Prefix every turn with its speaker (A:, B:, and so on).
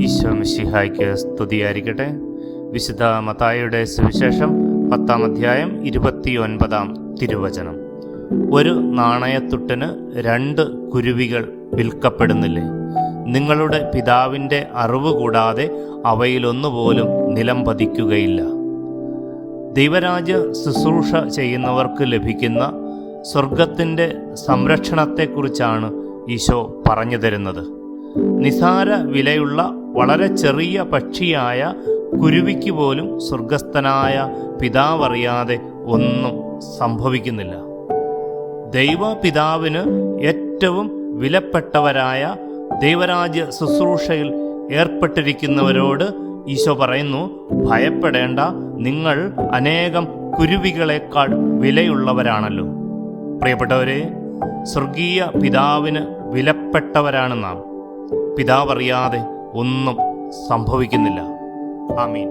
A: ഈശോ മിശിഹായ്ക്ക് സ്തുതിയായിരിക്കട്ടെ. വിശുദ്ധ മതായുടെ സുവിശേഷം പത്താം അധ്യായം ഇരുപത്തിയൊൻപതാം തിരുവചനം. ഒരു നാണയത്തുട്ടിന് രണ്ട് കുരുവികൾ വിൽക്കപ്പെടുന്നില്ലേ? നിങ്ങളുടെ പിതാവിന്റെ അറിവ് കൂടാതെ അവയിലൊന്നുപോലും നിലം പതിക്കുകയില്ല. ദൈവരാജ്യ ശുശ്രൂഷ ചെയ്യുന്നവർക്ക് ലഭിക്കുന്ന സ്വർഗത്തിന്റെ സംരക്ഷണത്തെക്കുറിച്ചാണ് ഈശോ പറഞ്ഞു തരുന്നത്. നിസാര വിലയുള്ള വളരെ ചെറിയ പക്ഷിയായ കുരുവിക്ക് പോലും സ്വർഗസ്ഥനായ പിതാവറിയാതെ ഒന്നും സംഭവിക്കുന്നില്ല. ദൈവ പിതാവിന് ഏറ്റവും വിലപ്പെട്ടവരായ ദൈവരാജ്യ ശുശ്രൂഷയിൽ ഏർപ്പെട്ടിരിക്കുന്നവരോട് ഈശോ പറയുന്നു ഭയപ്പെടേണ്ട നിങ്ങൾ അനേകം കുരുവികളെക്കാൾ വിലയുള്ളവരാണല്ലോ. പ്രിയപ്പെട്ടവരെ സ്വർഗീയ പിതാവിന് വിലപ്പെട്ടവരാണ് നാം. പിതാവറിയാതെ ഒന്നും സംഭവിക്കുന്നില്ല. ആമീൻ.